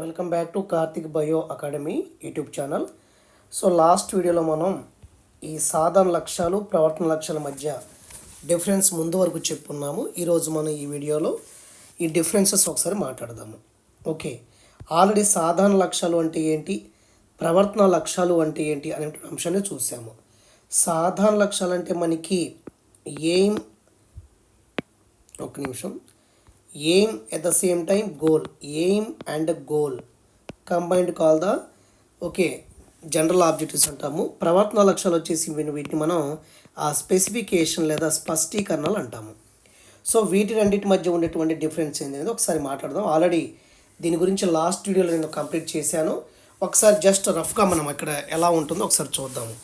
Welcome back to Karthik bio academy YouTube channel. So last వీడియోలో మనం ఈ సాధారణ లక్ష్యాలు ప్రవర్తన లక్ష్యాల మధ్య డిఫరెన్స్ ముందు వరకు చెప్పుకున్నాము ఈరోజు మనం ఈ వీడియోలో ఈ డిఫరెన్సెస్ ఒకసారి మాట్లాడదాము. ఓకే. ఆల్రెడీ సాధారణ లక్ష్యాలు అంటే ఏంటి? ప్రవర్తన లక్ష్యాలు అంటే ఏంటి అనే అంశాన్ని చూసాము. సాధారణ లక్ష్యాలు అంటే మనకి ఎయిమ్ ఒక నిమిషం. Aim at the same time goal aim and goal combined call the okay general objectives అంటాము. ప్రవర్తన లక్ష్యాలు వచ్చేసి వీటిని మనం ఆ స్పెసిఫికేషన్ లేదా స్పష్టీకరణలు అంటాము. సో వీటి రెండింటి మధ్య ఉండేటువంటి డిఫరెన్స్ ఏంటి అనేది ఒకసారి మాట్లాడదాం. ఆల్రెడీ దీని గురించి లాస్ట్ వీడియోలో నేను కంప్లీట్ చేశాను. ఒకసారి జస్ట్ రఫ్గా మనం ఇక్కడ ఎలా ఉంటుందో ఒకసారి చూద్దాము.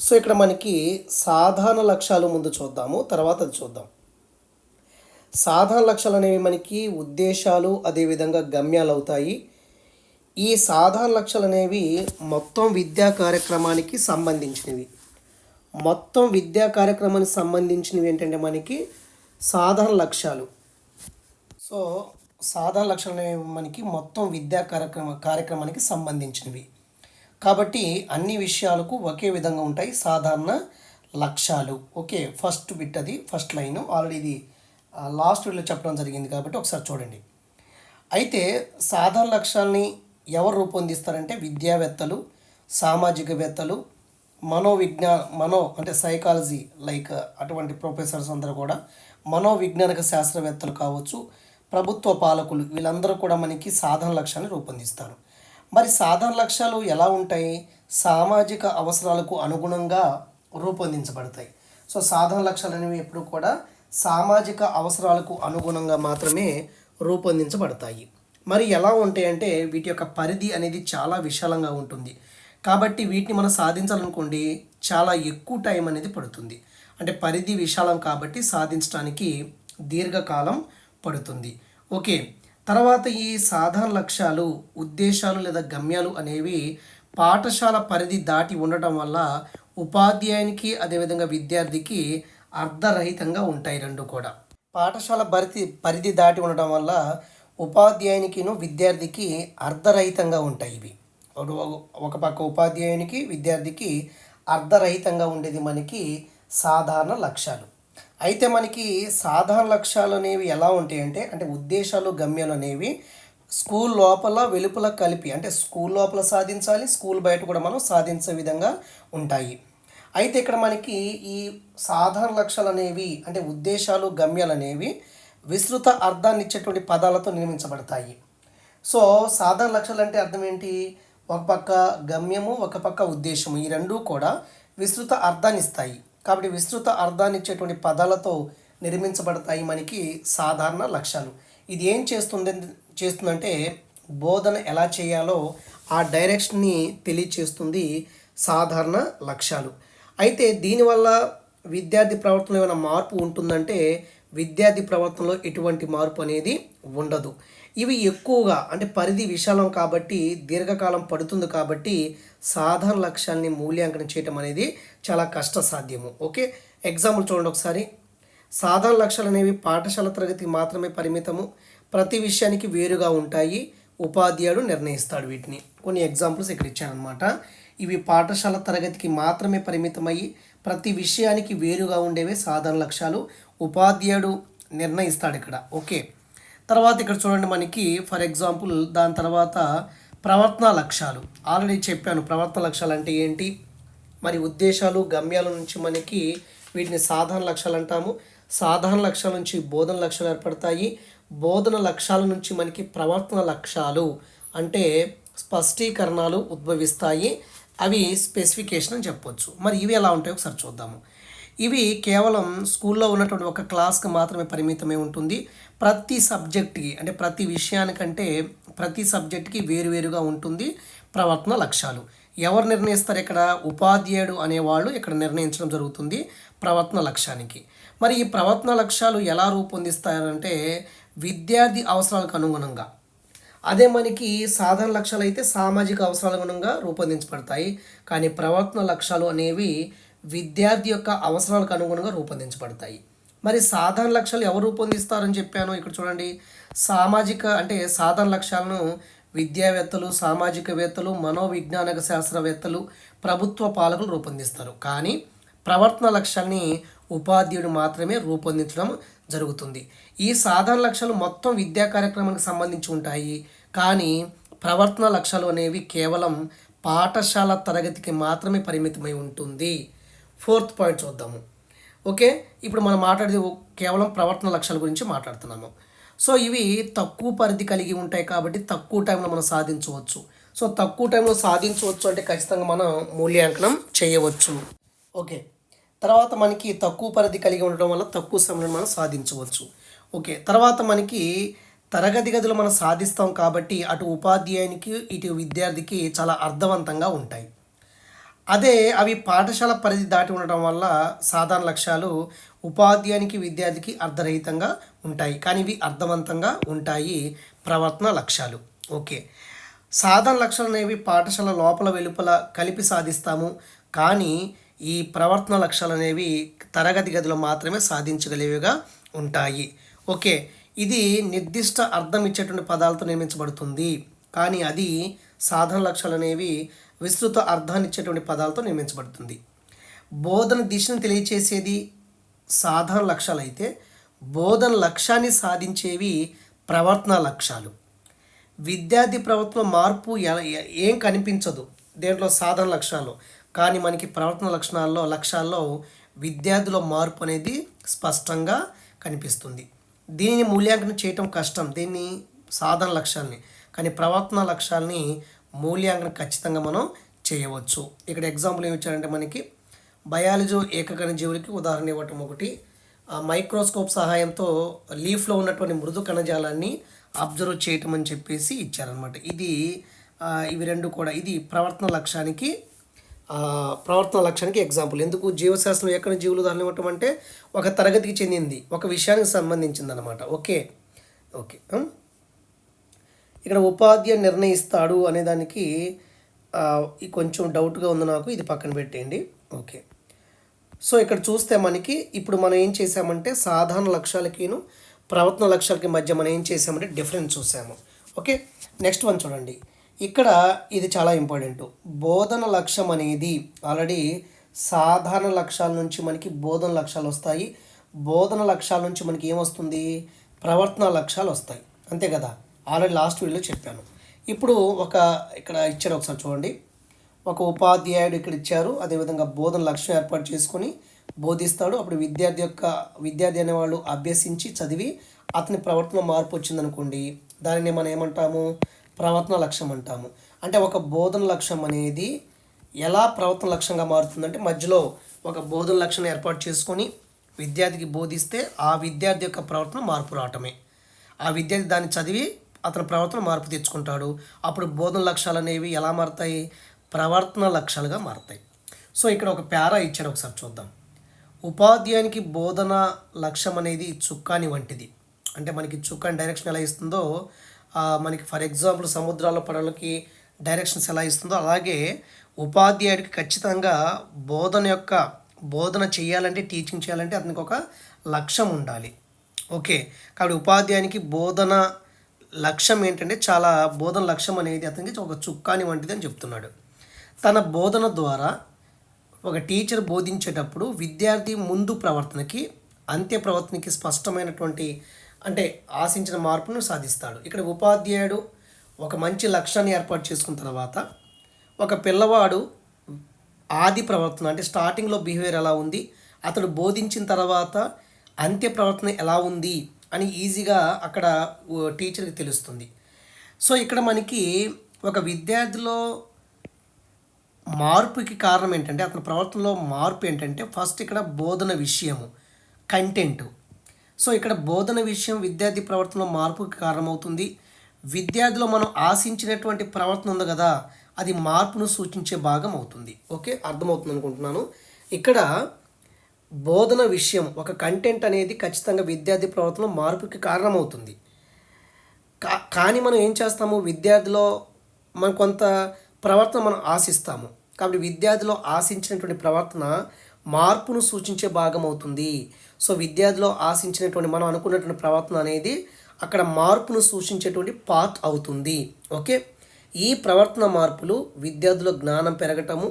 సో ఇక్కడ మనకి సాధారణ లక్ష్యాలు ముందు చూద్దాము. తర్వాత అది చూద్దాం. సాధారణ లక్ష్యాలు అనేవి మనకి ఉద్దేశాలు అదేవిధంగా గమ్యాలు అవుతాయి ఈ సాధారణ లక్ష్యాలు అనేవి మొత్తం విద్యా కార్యక్రమానికి సంబంధించినవి. మొత్తం విద్యా కార్యక్రమానికి సంబంధించినవి ఏంటంటే మనకి సాధారణ లక్ష్యాలు. సో సాధారణ లక్ష్యాలు అనేవి మనకి మొత్తం విద్యా కార్యక్రమ కార్యక్రమానికి సంబంధించినవి. కాబట్టి అన్ని విషయాలకు ఒకే విధంగా ఉంటాయి సాధారణ లక్ష్యాలు ఓకే ఫస్ట్ బిట్ అది ఫస్ట్ లైన్. ఆల్రెడీ ఇది లాస్ట్ వీడియోలో చెప్పడం జరిగింది కాబట్టి ఒకసారి చూడండి. అయితే సాధారణ లక్ష్యాల్ని ఎవరు రూపొందిస్తారంటే విద్యావేత్తలు సామాజికవేత్తలు మనోవిజ్ఞా మనో అంటే సైకాలజీ లైక్ అటువంటి ప్రొఫెసర్స్ అందరూ కూడా మనోవిజ్ఞానిక శాస్త్రవేత్తలు కావచ్చు ప్రభుత్వ పాలకులు వీళ్ళందరూ కూడా మనకి సాధారణ లక్ష్యాన్ని రూపొందిస్తారు. మరి సాధారణ లక్ష్యాలు ఎలా ఉంటాయి? సామాజిక అవసరాలకు అనుగుణంగా రూపొందించబడతాయి. సో సాధారణ లక్ష్యాలు అనేవి ఎప్పుడు కూడా సామాజిక అవసరాలకు అనుగుణంగా మాత్రమే రూపొందించబడతాయి. మరి ఎలా ఉంటాయంటే వీటి యొక్క పరిధి అనేది చాలా విశాలంగా ఉంటుంది. కాబట్టి వీటిని మనం సాధించాలనుకోండి చాలా ఎక్కువ టైం అనేది పడుతుంది. అంటే పరిధి విశాలం కాబట్టి సాధించడానికి దీర్ఘకాలం పడుతుంది. ఓకే. తర్వాత ఈ సాధారణ లక్ష్యాలు ఉద్దేశాలు లేదా గమ్యాలు అనేవి పాఠశాల పరిధి దాటి ఉండటం వల్ల ఉపాధ్యాయునికి అదేవిధంగా విద్యార్థికి అర్ధరహితంగా ఉంటాయి రెండు కూడా. పాఠశాల పరిధి పరిధి దాటి ఉండటం వల్ల ఉపాధ్యాయునికిను విద్యార్థికి అర్ధరహితంగా ఉంటాయి ఇవి. ఒక- ఒక పక్క ఉపాధ్యాయునికి విద్యార్థికి అర్ధరహితంగా ఉండేది మనకి సాధారణ లక్ష్యాలు. అయితే మనకి సాధారణ లక్ష్యాలు అనేవి ఎలా ఉంటాయంటే అంటే ఉద్దేశాలు గమ్యాలు అనేవి స్కూల్ లోపల వెలుపల కలిపి అంటే స్కూల్ లోపల సాధించాలి స్కూల్ బయట కూడా మనం సాధించే విధంగా ఉంటాయి. అయితే ఇక్కడ మనకి ఈ సాధారణ లక్ష్యాలు అనేవి అంటే ఉద్దేశాలు గమ్యాలు అనేవి విస్తృత అర్థాన్ని ఇచ్చేటువంటి పదాలతో నిర్మించబడతాయి. సో సాధారణ లక్ష్యాలు అంటే అర్థం ఏంటి? ఒక పక్క గమ్యము ఒక పక్క ఉద్దేశము ఈ రెండూ కూడా విస్తృత అర్థాన్ని ఇస్తాయి. కాబట్టి విస్తృత అర్థాన్ని ఇచ్చేటువంటి పదాలతో నిర్మించబడతాయి మనకి సాధారణ లక్ష్యాలు ఇది ఏం చేస్తుంది చేస్తుందంటే బోధన ఎలా చేయాలో ఆ డైరెక్షన్ని తెలియచేస్తుంది సాధారణ లక్ష్యాలు అయితే దీనివల్ల విద్యార్థి ప్రవర్తనలో ఏమైనా మార్పు ఉంటుందంటే విద్యార్థి ప్రవర్తనలో ఎటువంటి మార్పు అనేది ఉండదు. ఇవి ఎక్కువగా అంటే పరిధి విశాలం కాబట్టి దీర్ఘకాలం పడుతుంది కాబట్టి సాధారణ లక్ష్యాలని మూల్యాంకనం చేయటం అనేది చాలా కష్టసాధ్యము. ఓకే? ఎగ్జాంపుల్ చూడండి ఒకసారి. సాధారణ లక్ష్యాలు అనేవి పాఠశాల తరగతికి మాత్రమే పరిమితము. ప్రతి విషయానికి వేరుగా ఉంటాయి. ఉపాధ్యాయుడు నిర్ణయిస్తాడు వీటిని. కొన్ని ఎగ్జాంపుల్స్ ఇక్కడ ఇచ్చానమాట ఇవి పాఠశాల తరగతికి మాత్రమే పరిమితమయ్యి ప్రతి విషయానికి వేరుగా ఉండేవే సాధారణ లక్ష్యాలు. ఉపాధ్యాయుడు నిర్ణయిస్తాడు ఇక్కడ. ఓకే. తర్వాత ఇక్కడ చూడండి మనకి ఫర్ ఎగ్జాంపుల్ దాని తర్వాత ప్రవర్తన లక్ష్యాలు. ఆల్రెడీ చెప్పాను ప్రవర్తన లక్ష్యాలు అంటే ఏంటి? మరి ఉద్దేశాలు గమ్యాల నుంచి మనకి వీటిని సాధారణ లక్ష్యాలు అంటాము. సాధారణ లక్ష్యాల నుంచి బోధన లక్ష్యాలు ఏర్పడతాయి. బోధన లక్ష్యాల నుంచి మనకి ప్రవర్తన లక్ష్యాలు అంటే స్పష్టీకరణాలు ఉద్భవిస్తాయి. అవి స్పెసిఫికేషన్ అని చెప్పొచ్చు. మరి ఇవి ఎలా ఉంటాయో ఒకసారి చూద్దాము. ఇవి కేవలం స్కూల్లో ఉన్నటువంటి ఒక క్లాస్కి మాత్రమే పరిమితమై ఉంటుంది. ప్రతి సబ్జెక్ట్కి అంటే ప్రతి విషయానికంటే ప్రతి సబ్జెక్ట్కి వేరువేరుగా ఉంటుంది ప్రవర్తన లక్ష్యాలు. ఎవరు నిర్ణయిస్తారు ఇక్కడ? ఉపాధ్యాయుడు అనేవాళ్ళు ఇక్కడ నిర్ణయించడం జరుగుతుంది ప్రవర్తన లక్ష్యానికి. మరి ఈ ప్రవర్తన లక్ష్యాలు ఎలా రూపొందిస్తారంటే విద్యార్థి అవసరాలకు అనుగుణంగా అదే మనకి సాధారణ లక్ష్యాలు అయితే సామాజిక అవసరాలకు రూపొందించబడతాయి. కానీ ప్రవర్తన లక్ష్యాలు అనేవి విద్యార్థి యొక్క అవసరాలకు అనుగుణంగా రూపొందించబడతాయి. మరి సాధారణ లక్ష్యాలు ఎవరు రూపొందిస్తారని చెప్పాను? ఇక్కడ చూడండి. సామాజిక అంటే సాధారణ లక్ష్యాలను విద్యావేత్తలు సామాజికవేత్తలు మనోవిజ్ఞానక శాస్త్రవేత్తలు ప్రభుత్వ పాలకులు రూపొందిస్తారు. కానీ ప్రవర్తన లక్ష్యాన్ని ఉపాధ్యాయుడు మాత్రమే రూపొందించడం జరుగుతుంది. ఈ సాధారణ లక్ష్యాలు మొత్తం విద్యా కార్యక్రమానికి సంబంధించి ఉంటాయి. కానీ ప్రవర్తన లక్ష్యాలు అనేవి కేవలం పాఠశాల తరగతికి మాత్రమే పరిమితమై ఉంటుంది. ఫోర్త్ పాయింట్ చూద్దాము. ఓకే? ఇప్పుడు మనం మాట్లాడేది కేవలం ప్రవర్తన లక్ష్యాల గురించి మాట్లాడుతున్నాము. సో ఇవి తక్కువ పరిధి కలిగి ఉంటాయి కాబట్టి తక్కువ టైంలో మనం సాధించవచ్చు. సో తక్కువ టైంలో సాధించవచ్చు అంటే ఖచ్చితంగా మనం మూల్యాంకనం చేయవచ్చు. ఓకే? తర్వాత మనకి తక్కువ పరిధి కలిగి ఉండడం వల్ల తక్కువ సమయంలో మనం సాధించవచ్చు. ఓకే తర్వాత మనకి తరగతి గదులు మనం సాధిస్తాం కాబట్టి అటు ఉపాధ్యాయునికి ఇటు విద్యార్థికి చాలా అర్థవంతంగా ఉంటాయి. అదే అవి పాఠశాల పరిధి దాటి ఉండటం వల్ల సాధారణ లక్ష్యాలు ఉపాధ్యాయునికి విద్యార్థికి అర్ధరహితంగా ఉంటాయి. కానీ ఇవి అర్థవంతంగా ఉంటాయి ప్రవర్తన లక్ష్యాలు. ఓకే సాధారణ లక్ష్యాలు అనేవి పాఠశాల లోపల వెలుపల కలిపి సాధిస్తాము. కానీ ఈ ప్రవర్తన లక్ష్యాలు అనేవి తరగతి గదిలో మాత్రమే సాధించగలిగేవిగా ఉంటాయి. ఓకే ఇది నిర్దిష్ట అర్థం ఇచ్చేటువంటి పదాలతో నిర్మించబడుతుంది కానీ అది సాధారణ లక్ష్యాలు అనేవి విస్తృత అర్థాన్ని ఇచ్చేటువంటి పదాలతో నిర్మించబడుతుంది బోధన దిశను తెలియచేసేది సాధారణ లక్ష్యాలు అయితే బోధన లక్ష్యాన్ని సాధించేవి ప్రవర్తన లక్ష్యాలు విద్యార్థి ప్రవర్తన మార్పు ఏం కనిపించదు. దేంట్లో సాధారణ లక్ష్యాలు కానీ మనకి ప్రవర్తన లక్షణాల్లో లక్ష్యాల్లో విద్యార్థుల మార్పు అనేది స్పష్టంగా కనిపిస్తుంది. దీనిని మూల్యాంకనం చేయటం కష్టం. దీన్ని సాధన లక్ష్యాల్ని కానీ ప్రవర్తన లక్ష్యాల్ని మూల్యాంకనం ఖచ్చితంగా మనం చేయవచ్చు. ఇక్కడ ఎగ్జాంపుల్ ఏమి ఇచ్చారంటే మనకి బయాలజీ ఏకకణ జీవులకి ఉదాహరణ ఇవ్వటం ఒకటి. మైక్రోస్కోప్ సహాయంతో లీఫ్లో ఉన్నటువంటి మృదు కణజాలాన్ని అబ్జర్వ్ చేయటం అని చెప్పేసి ఇచ్చారనమాట ఇది ఇవి రెండు కూడా ఇది ప్రవర్తన లక్ష్యానికి ప్రవర్తన లక్ష్యానికి ఎగ్జాంపుల్ ఎందుకు? జీవశాస్త్రం ఎక్కడ జీవులు ఉదాహరణ ఇవ్వటం అంటే ఒక తరగతికి చెందింది. ఒక విషయానికి సంబంధించింది అనమాట ఓకే. ఓకే ఇక్కడ ఉపాధ్యాయుడు నిర్ణయిస్తాడు అనే దానికి కొంచెం డౌట్గా ఉంది నాకు. ఇది పక్కన పెట్టేయండి. ఓకే. సో ఇక్కడ చూస్తే మనకి ఇప్పుడు మనం ఏం చేసామంటే సాధారణ లక్ష్యాలకిను ప్రవర్తన లక్ష్యాలకి మధ్య మనం ఏం చేసామంటే డిఫరెన్స్ చూసాము ఓకే? నెక్స్ట్ వన్ చూడండి. ఇక్కడ ఇది చాలా ఇంపార్టెంట్. బోధన లక్ష్యం అనేది ఆల్రెడీ సాధారణ లక్ష్యాల నుంచి మనకి బోధన లక్ష్యాలు వస్తాయి. బోధన లక్ష్యాల నుంచి మనకి ఏమొస్తుంది ప్రవర్తన లక్ష్యాలు వస్తాయి. అంతే కదా? ఆల్రెడీ లాస్ట్ వీడియోలో చెప్పాను. ఇప్పుడు ఒక ఇక్కడ ఇచ్చారు ఒకసారి చూడండి. ఒక ఉపాధ్యాయుడు ఇక్కడ ఇచ్చారు. అదేవిధంగా బోధన లక్ష్యం ఏర్పాటు చేసుకొని బోధిస్తాడు. అప్పుడు విద్యార్థి యొక్క విద్యార్థి అనేవాళ్ళు అభ్యసించి చదివి అతని ప్రవర్తన మార్పు వచ్చిందనుకోండి దానిని మనం ఏమంటాము? ప్రవర్తన లక్ష్యం అంటాము. అంటే ఒక బోధన లక్ష్యం అనేది ఎలా ప్రవర్తన లక్ష్యంగా మారుతుందంటే మధ్యలో ఒక బోధన లక్ష్యం ఏర్పాటు చేసుకొని విద్యార్థికి బోధిస్తే ఆ విద్యార్థి యొక్క ప్రవర్తన మార్పు రావటమే. ఆ విద్యార్థి దాన్ని చదివి అతని ప్రవర్తన మార్పు తెచ్చుకుంటాడు. అప్పుడు బోధన లక్ష్యాలు అనేవి ఎలా మారుతాయి? ప్రవర్తన లక్ష్యాలుగా మారుతాయి. సో ఇక్కడ ఒక పేరా ఇచ్చాడు ఒకసారి చూద్దాం. ఉపాధ్యాయునికి బోధన లక్ష్యం అనేది చుక్కాని వంటిది. అంటే మనకి చుక్కాని డైరెక్షన్ ఎలా ఇస్తుందో మనకి ఫర్ ఎగ్జాంపుల్ సముద్రాల పడవలకి డైరెక్షన్స్ ఎలా ఇస్తుందో అలాగే ఉపాధ్యాయుడికి ఖచ్చితంగా బోధన యొక్క బోధన చేయాలంటే టీచింగ్ చేయాలంటే అతనికి ఒక లక్ష్యం ఉండాలి. ఓకే. కాబట్టి ఉపాధ్యాయునికి బోధన లక్ష్యం ఏంటంటే చాలా బోధన లక్ష్యం అనేది అతనికి ఒక చుక్కాని వంటిది అని చెప్తున్నాడు. తన బోధన ద్వారా ఒక టీచర్ బోధించేటప్పుడు విద్యార్థి ముందు ప్రవర్తనకి అంత్య ప్రవర్తనకి స్పష్టమైనటువంటి అంటే ఆశించిన మార్పును సాధిస్తాడు. ఇక్కడ ఉపాధ్యాయుడు ఒక మంచి లక్ష్యాన్ని ఏర్పాటు చేసుకున్న తర్వాత ఒక పిల్లవాడు ఆది ప్రవర్తన అంటే స్టార్టింగ్లో బిహేవియర్ ఎలా ఉంది అతడు బోధించిన తర్వాత అంత్య ప్రవర్తన ఎలా ఉంది అని ఈజీగా అక్కడ టీచర్కి తెలుస్తుంది. సో ఇక్కడ మనకి ఒక విద్యార్థిలో మార్పుకి కారణం ఏంటంటే అతని ప్రవర్తనలో మార్పు ఏంటంటే ఫస్ట్ ఇక్కడ బోధన విషయము కంటెంటు సో ఇక్కడ బోధన విషయం విద్యార్థి ప్రవర్తనలో మార్పుకి కారణమవుతుంది. విద్యార్థిలో మనం ఆశించినటువంటి ప్రవర్తన ఉంది కదా అది మార్పును సూచించే భాగం అవుతుంది. ఓకే అర్థమవుతుంది అనుకుంటున్నాను. ఇక్కడ బోధన విషయం ఒక కంటెంట్ అనేది ఖచ్చితంగా విద్యార్థి ప్రవర్తనలో మార్పుకి కారణమవుతుంది. కా కానీ మనం ఏం చేస్తాము? విద్యార్థిలో మనం కొంత ప్రవర్తన మనం ఆశిస్తాము. కాబట్టి విద్యార్థిలో ఆశించినటువంటి ప్రవర్తన మార్పును సూచించే భాగం అవుతుంది. సో విద్యార్థిలో ఆశించినటువంటి మనం అనుకున్నటువంటి ప్రవర్తన అనేది అక్కడ మార్పును సూచించేటువంటి పార్ట్ అవుతుంది. ఓకే? ఈ ప్రవర్తన మార్పులు విద్యార్థుల జ్ఞానం పెరగటము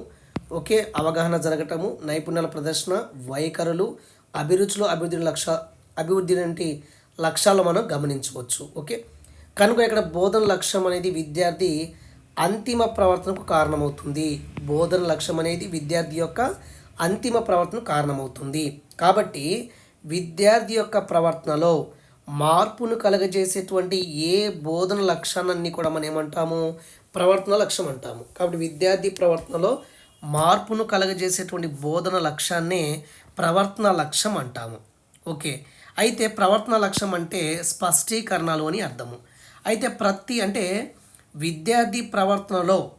ఓకే? అవగాహన జరగటము నైపుణ్యాల ప్రదర్శన వైఖరులు అభిరుచులు అభివృద్ధి లక్ష్య అభివృద్ధి వంటి లక్ష్యాలు మనం గమనించవచ్చు. ఓకే? కనుక ఇక్కడ బోధన లక్ష్యం అనేది విద్యార్థి అంతిమ ప్రవర్తనకు కారణమవుతుంది. బోధన లక్ష్యం అనేది విద్యార్థి యొక్క అంతిమ ప్రవర్తన కారణమవుతుంది. కాబట్టి విద్యార్థి యొక్క ప్రవర్తనలో మార్పును కలగజేసేటువంటి ఏ బోధన లక్ష్యాన్ని కూడా మనం ఏమంటాము? ప్రవర్తన లక్ష్యం అంటాము. కాబట్టి విద్యార్థి ప్రవర్తనలో మార్పును కలగజేసేటువంటి బోధన లక్ష్యాన్నే ప్రవర్తన లక్ష్యం అంటాము. ఓకే. అయితే ప్రవర్తన లక్ష్యం అంటే స్పష్టీకరణలు అని అర్థము. అయితే ప్రతి అంటే విద్యార్థి ప్రవర్తనలో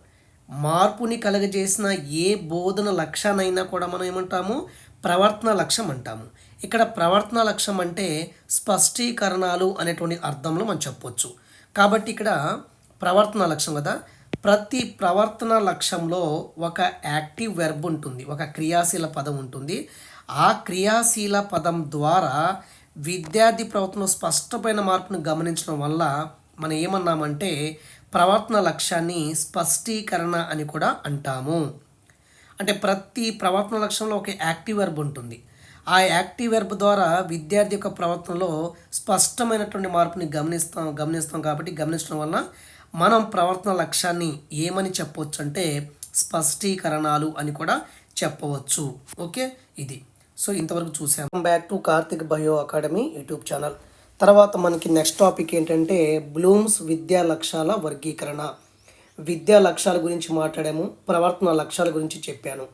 మార్పుని కలగజేసిన ఏ బోధన లక్ష్యానైనా కూడా మనం ఏమంటాము? ప్రవర్తన లక్ష్యం అంటాము. ఇక్కడ ప్రవర్తన లక్ష్యం అంటే స్పష్టీకరణాలు అనేటువంటి అర్థంలో మనం చెప్పొచ్చు. కాబట్టి ఇక్కడ ప్రవర్తన లక్ష్యం కదా? ప్రతి ప్రవర్తన లక్ష్యంలో ఒక యాక్టివ్ వెర్బ్ ఉంటుంది ఒక క్రియాశీల పదం ఉంటుంది. ఆ క్రియాశీల పదం ద్వారా విద్యార్థి ప్రవర్తనలో స్పష్టమైన మార్పును గమనించడం వల్ల మనం ఏమన్నామంటే ప్రవర్తన లక్ష్యాన్ని స్పష్టీకరణ అని కూడా అంటాము. అంటే ప్రతి ప్రవర్తన లక్ష్యంలో ఒక యాక్టివ్ వెర్బ్ ఉంటుంది. ఆ యాక్టివ్ వెర్బ్ ద్వారా విద్యార్థి యొక్క ప్రవర్తనలో స్పష్టమైనటువంటి మార్పుని గమనిస్తాం గమనిస్తాం కాబట్టి గమనించడం వలన మనం ప్రవర్తన లక్ష్యాన్ని ఏమని చెప్పవచ్చు అంటే స్పష్టీకరణాలు అని కూడా చెప్పవచ్చు. ఓకే? ఇది. సో ఇంతవరకు చూసాం back to Karthik bio academy YouTube channel. తర్వాత మనకి నెక్స్ట్ టాపిక్ ఏంటంటే బ్లూమ్స్ విద్యా లక్ష్యాల వర్గీకరణ. విద్యా లక్ష్యాల గురించి మాట్లాడాము ప్రవర్తన లక్ష్యాల గురించి చెప్పాను.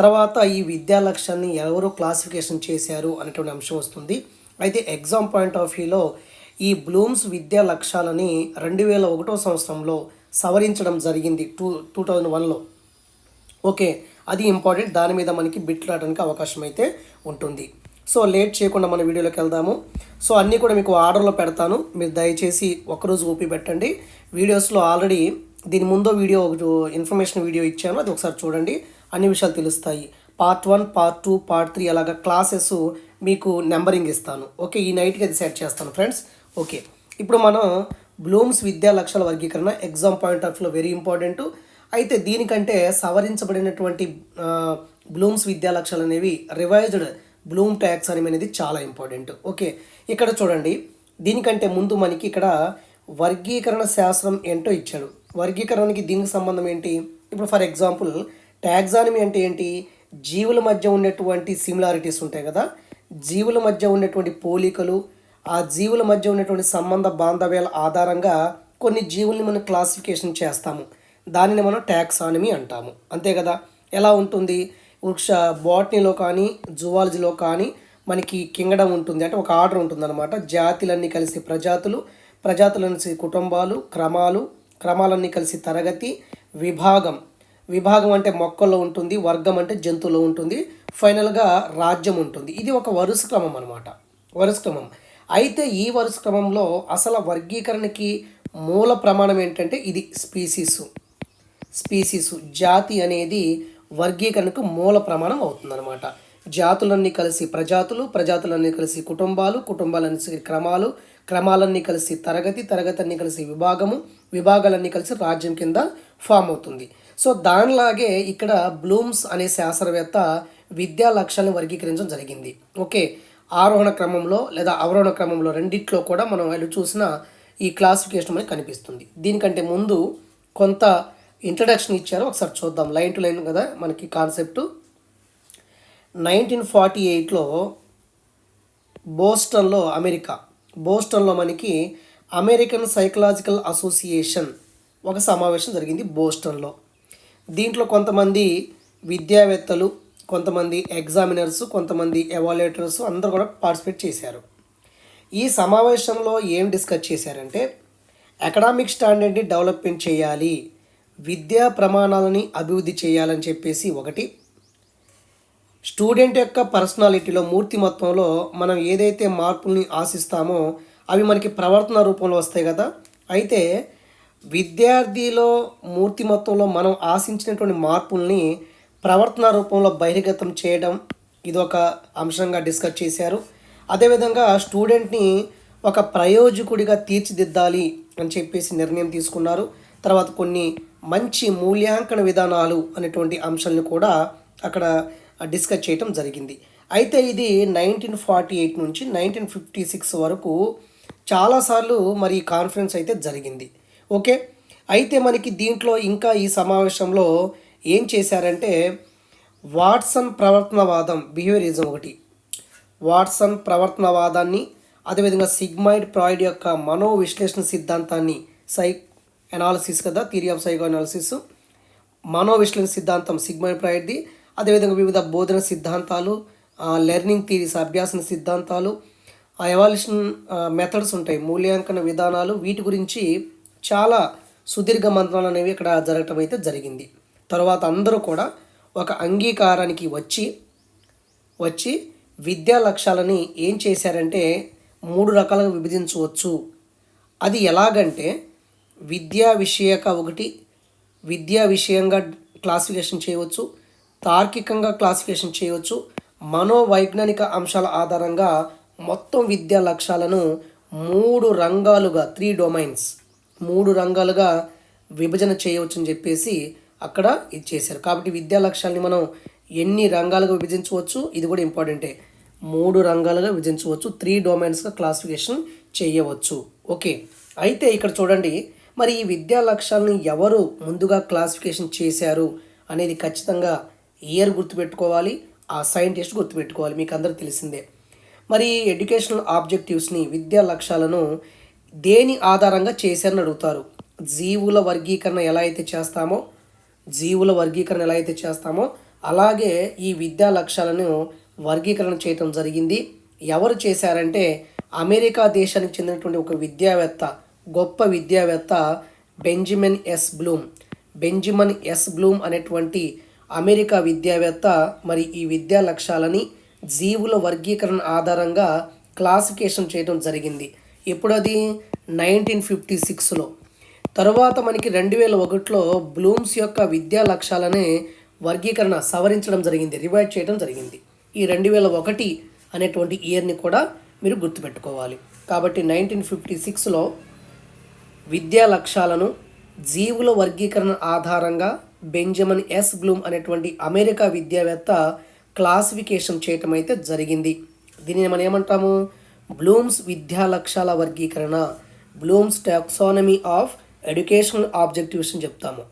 తర్వాత ఈ విద్యా లక్ష్యాన్ని ఎవరు క్లాసిఫికేషన్ చేశారు అనేటువంటి అంశం వస్తుంది. అయితే ఎగ్జామ్ పాయింట్ ఆఫ్ వ్యూలో ఈ బ్లూమ్స్ విద్యా లక్ష్యాలని రెండు వేల ఒకటో సంవత్సరంలో సవరించడం జరిగింది టూ టూ థౌజండ్ వన్లో. ఓకే అది ఇంపార్టెంట్. దాని మీద మనకి బిట్లాడడానికి అవకాశం అయితే ఉంటుంది. సో లేట్ చేయకుండా మన వీడియోలోకి వెళ్దాము. సో అన్నీ కూడా మీకు ఆర్డర్లో పెడతాను. మీరు దయచేసి ఒకరోజు ఊపి పెట్టండి. వీడియోస్లో ఆల్రెడీ దీని ముందో వీడియో ఒక ఇన్ఫర్మేషన్ వీడియో ఇచ్చాను. అది ఒకసారి చూడండి. అన్ని విషయాలు తెలుస్తాయి. Part one part two part three అలాగా క్లాసెస్ మీకు నెంబరింగ్ ఇస్తాను. ఓకే ఈ నైట్కి అది సెట్ చేస్తాను ఫ్రెండ్స్. ఓకే ఇప్పుడు మనం బ్లూమ్స్ విద్యా లక్ష్యాల వర్గీకరణ ఎగ్జామ్ పాయింట్ ఆఫ్ వ్యూలో వెరీ ఇంపార్టెంట్. అయితే దీనికంటే సవరించబడినటువంటి బ్లూమ్స్ విద్యా లక్ష్యాలు అనేవి రివైజ్డ్ బ్లూమ్ ట్యాక్స్ అనేది చాలా ఇంపార్టెంట్. ఓకే ఇక్కడ చూడండి. దీనికంటే ముందు మనకి ఇక్కడ వర్గీకరణ శాస్త్రం ఏంటో ఇచ్చాడు. వర్గీకరణకి దీనికి సంబంధం ఏంటి? ఇప్పుడు ఫర్ ఎగ్జాంపుల్ ట్యాక్సానమీ అంటే ఏంటి? జీవుల మధ్య ఉన్నటువంటి సిమిలారిటీస్ ఉంటాయి కదా. జీవుల మధ్య ఉన్నటువంటి పోలికలు ఆ జీవుల మధ్య ఉన్నటువంటి సంబంధ బాంధవ్యాల ఆధారంగా కొన్ని జీవుల్ని మనం క్లాసిఫికేషన్ చేస్తాము. దానిని మనం ట్యాక్సానమీ అంటాము. అంతే కదా? ఎలా ఉంటుంది? వృక్ష బాటనీలో కానీ జువాలజీలో కానీ మనకి కింగడం ఉంటుంది. అంటే ఒక ఆర్డర్ ఉంటుందన్నమాట. జాతులన్నీ కలిసి ప్రజాతులు ప్రజాతులన్నీ కుటుంబాలు క్రమాలు క్రమాలన్నీ కలిసి తరగతి విభాగం. విభాగం అంటే మొక్కల్లో ఉంటుంది వర్గం అంటే జంతువులో ఉంటుంది ఫైనల్గా రాజ్యం ఉంటుంది. ఇది ఒక వరుస క్రమం అనమాట వరుస క్రమం. అయితే ఈ వరుస క్రమంలో అసలు వర్గీకరణకి మూల ప్రమాణం ఏంటంటే ఇది స్పీసీసు స్పీసీసు జాతి అనేది వర్గీకరణకు మూల ప్రమాణం అవుతుందన్నమాట. జాతులన్నీ కలిసి ప్రజాతులు ప్రజాతులన్నీ కలిసి కుటుంబాలు కుటుంబాలన్నీ క్రమాలు క్రమాలన్నీ కలిసి తరగతి తరగతి అన్నీ కలిసి విభాగము విభాగాలన్నీ కలిసి రాజ్యం కింద ఫామ్ అవుతుంది. సో దానిలాగే ఇక్కడ బ్లూమ్స్ అనే శాస్త్రవేత్త విద్యా లక్ష్యాలను వర్గీకరించడం జరిగింది. ఓకే ఆరోహణ క్రమంలో లేదా అవరోహణ క్రమంలో రెండిట్లో కూడా మనం వెళ్ళి చూసిన ఈ క్లాసిఫికేషన్ మనకి కనిపిస్తుంది. దీనికంటే ముందు కొంత ఇంట్రడక్షన్ ఇచ్చారు. ఒకసారి చూద్దాం. లైన్ టు లైన్ కదా మనకి కాన్సెప్ట్ నైన్టీన్ ఫార్టీ ఎయిట్లో బోస్టన్లో అమెరికా. బోస్టన్లో మనకి అమెరికన్ సైకలాజికల్ అసోసియేషన్ ఒక సమావేశం జరిగింది బోస్టన్లో. దీంట్లో కొంతమంది విద్యావేత్తలు కొంతమంది ఎగ్జామినర్స్ కొంతమంది ఎవాల్యుయేటర్స్ అందరూ కూడా పార్టిసిపేట్ చేశారు. ఈ సమావేశంలో ఏం డిస్కస్ చేశారంటే అకాడమిక్ స్టాండర్డ్ని డెవలప్మెంట్ చేయాలి విద్యా ప్రమాణాలని అభివృద్ధి చేయాలని చెప్పేసి ఒకటి. స్టూడెంట్ యొక్క పర్సనాలిటీలో మూర్తిమత్వంలో మనం ఏదైతే మార్పుల్ని ఆశిస్తామో అవి మనకి ప్రవర్తన రూపంలో వస్తాయి కదా. అయితే విద్యార్థిలో మూర్తిమత్వంలో మనం ఆశించినటువంటి మార్పుల్ని ప్రవర్తన రూపంలో బహిర్గతం చేయడం ఇది ఒక అంశంగా డిస్కస్ చేశారు. అదేవిధంగా స్టూడెంట్ని ఒక ప్రయోజకుడిగా తీర్చిదిద్దాలి అని చెప్పేసి నిర్ణయం తీసుకున్నారు. తర్వాత కొన్ని మంచి మూల్యాంకన విధానాలు అనేటువంటి అంశాలను కూడా అక్కడ డిస్కస్ చేయటం జరిగింది. అయితే ఇది నైన్టీన్ ఫార్టీ ఎయిట్ నుంచి నైన్టీన్ ఫిఫ్టీ సిక్స్ వరకు చాలాసార్లు మరి కాన్ఫరెన్స్ అయితే జరిగింది. ఓకే? అయితే మనకి దీంట్లో ఇంకా ఈ సమావేశంలో ఏం చేశారంటే వాట్సన్ ప్రవర్తనవాదం బిహేవియరిజం ఒకటి. వాట్సన్ ప్రవర్తనవాదాన్ని అదేవిధంగా సిగ్మైడ్ ప్రాయిడ్ యొక్క మనో విశ్లేషణ సిద్ధాంతాన్ని సై అనాలిసిస్ కదా థియరీ ఆఫ్ సైకో అనాలిసిస్ మనో విశ్లేషణ సిద్ధాంతం సిగ్మైడ్ ప్రాయిడ్ది అదేవిధంగా వివిధ బోధన సిద్ధాంతాలు లెర్నింగ్ థీరీస్ అభ్యాసన సిద్ధాంతాలు ఆ ఎవాల్యూషన్ మెథడ్స్ ఉంటాయి మూల్యాంకన విధానాలు వీటి గురించి చాలా సుదీర్ఘ మంత్రాలు అనేవి ఇక్కడ జరగటం అయితే జరిగింది. తర్వాత అందరూ కూడా ఒక అంగీకారానికి వచ్చి వచ్చి విద్యా లక్ష్యాలని ఏం చేశారంటే మూడు రకాలుగా విభజించవచ్చు. అది ఎలాగంటే విద్యా విషయక ఒకటి విద్యా విషయంగా క్లాసిఫికేషన్ చేయవచ్చు తార్కికంగా క్లాసిఫికేషన్ చేయవచ్చు మనోవైజ్ఞానిక అంశాల ఆధారంగా మొత్తం విద్యా లక్ష్యాలను మూడు రంగాలుగా త్రీ డొమైన్స్ మూడు రంగాలుగా విభజన చేయవచ్చు అని చెప్పేసి అక్కడ ఇది చేశారు. కాబట్టి విద్యా లక్ష్యాలని మనం ఎన్ని రంగాలుగా విభజించవచ్చు ఇది కూడా ఇంపార్టెంటే. మూడు రంగాలుగా విభజించవచ్చు త్రీ డొమైన్స్గా క్లాసిఫికేషన్ చేయవచ్చు. ఓకే. అయితే ఇక్కడ చూడండి మరి ఈ విద్యా లక్ష్యాలను ఎవరు ముందుగా క్లాసిఫికేషన్ చేశారు అనేది ఖచ్చితంగా ఇయర్ గుర్తుపెట్టుకోవాలి ఆ సైంటిస్ట్ గుర్తుపెట్టుకోవాలి మీకు అందరూ తెలిసిందే. మరి ఎడ్యుకేషనల్ ఆబ్జెక్టివ్స్ని విద్యా లక్ష్యాలను దేని ఆధారంగా చేశారని అడుగుతారు? జీవుల వర్గీకరణ ఎలా అయితే చేస్తామో జీవుల వర్గీకరణ ఎలా అయితే చేస్తామో అలాగే ఈ విద్యా లక్ష్యాలను వర్గీకరణ చేయటం జరిగింది. ఎవరు చేశారంటే అమెరికా దేశానికి చెందినటువంటి ఒక విద్యావేత్త గొప్ప విద్యావేత్త Benjamin S Bloom. Benjamin S Bloom అనేటువంటి అమెరికా విద్యావేత్త మరి ఈ విద్యా లక్ష్యాలని జీవుల వర్గీకరణ ఆధారంగా క్లాసిఫికేషన్ చేయడం జరిగింది. ఎప్పుడది? నైన్టీన్ ఫిఫ్టీ సిక్స్లో. తరువాత మనకి రెండు వేల ఒకటిలో బ్లూమ్స్ యొక్క విద్యా లక్ష్యాలనే వర్గీకరణ సవరించడం జరిగింది రివైడ్ చేయడం జరిగింది. ఈ రెండు వేల ఒకటి అనేటువంటి ఇయర్ని కూడా మీరు గుర్తుపెట్టుకోవాలి. కాబట్టి నైన్టీన్ ఫిఫ్టీ సిక్స్లో విద్యా లక్ష్యాలను జీవుల వర్గీకరణ ఆధారంగా బెంజమిన్ ఎస్ బ్లూమ్ అనేటువంటి అమెరికా విద్యావేత్త క్లాసిఫికేషన్ చేయటం అయితే జరిగింది. దీనిని మనం ఏమంటాము? బ్లూమ్స్ విద్యా లక్ష్యాల వర్గీకరణ Bloom's taxonomy of educational objectives అని చెప్తాము.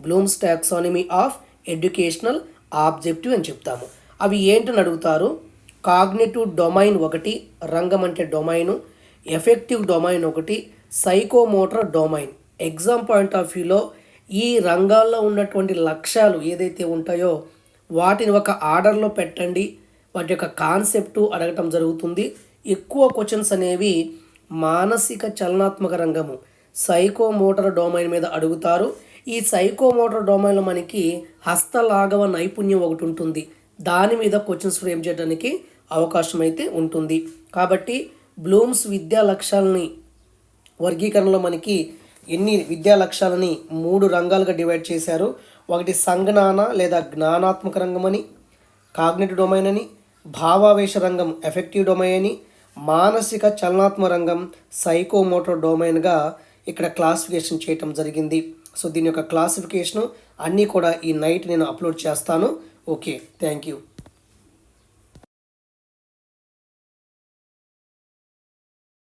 Bloom's taxonomy of educational objective అని చెప్తాము. అవి ఏంటని అడుగుతారు? కాగ్నేటివ్ డొమైన్ ఒకటి రంగం అంటే డొమైను ఎఫెక్టివ్ డొమైన్ ఒకటి psychomotor domain. Exam point of వ్యూలో ఈ రంగాల్లో ఉన్నటువంటి లక్ష్యాలు ఏదైతే ఉంటాయో వాటిని ఒక ఆర్డర్లో పెట్టండి. వాటి యొక్క కాన్సెప్టు అడగటం జరుగుతుంది. ఎక్కువ క్వశ్చన్స్ అనేవి మానసిక చలనాత్మక రంగము. సైకోమోటర్ డొమైన్ మీద అడుగుతారు. ఈ సైకోమోటర్ డొమైన్లో మనకి హస్తలాఘవ నైపుణ్యం ఒకటి ఉంటుంది. దాని మీద క్వశ్చన్స్ ఫ్రేమ్ చేయడానికి అవకాశం అయితే ఉంటుంది. కాబట్టి బ్లూమ్స్ విద్యా లక్ష్యాలని వర్గీకరణలో మనకి ఎన్ని విద్యా లక్ష్యాలని మూడు రంగాలుగా డివైడ్ చేశారు. ఒకటి సంజ్ఞాన లేదా జ్ఞానాత్మక రంగం అని కాగ్నేటివ్ డొమైన్ అని భావావేశ రంగం ఎఫెక్టివ్ డొమైన్ అని మానసిక చలనాత్మ రంగం సైకోమోటర్ డొమైన్గా ఇక్కడ క్లాసిఫికేషన్ చేయటం జరిగింది. సో దీని యొక్క క్లాసిఫికేషను అన్నీ కూడా ఈ నైట్ నేను అప్లోడ్ చేస్తాను. Okay thank you.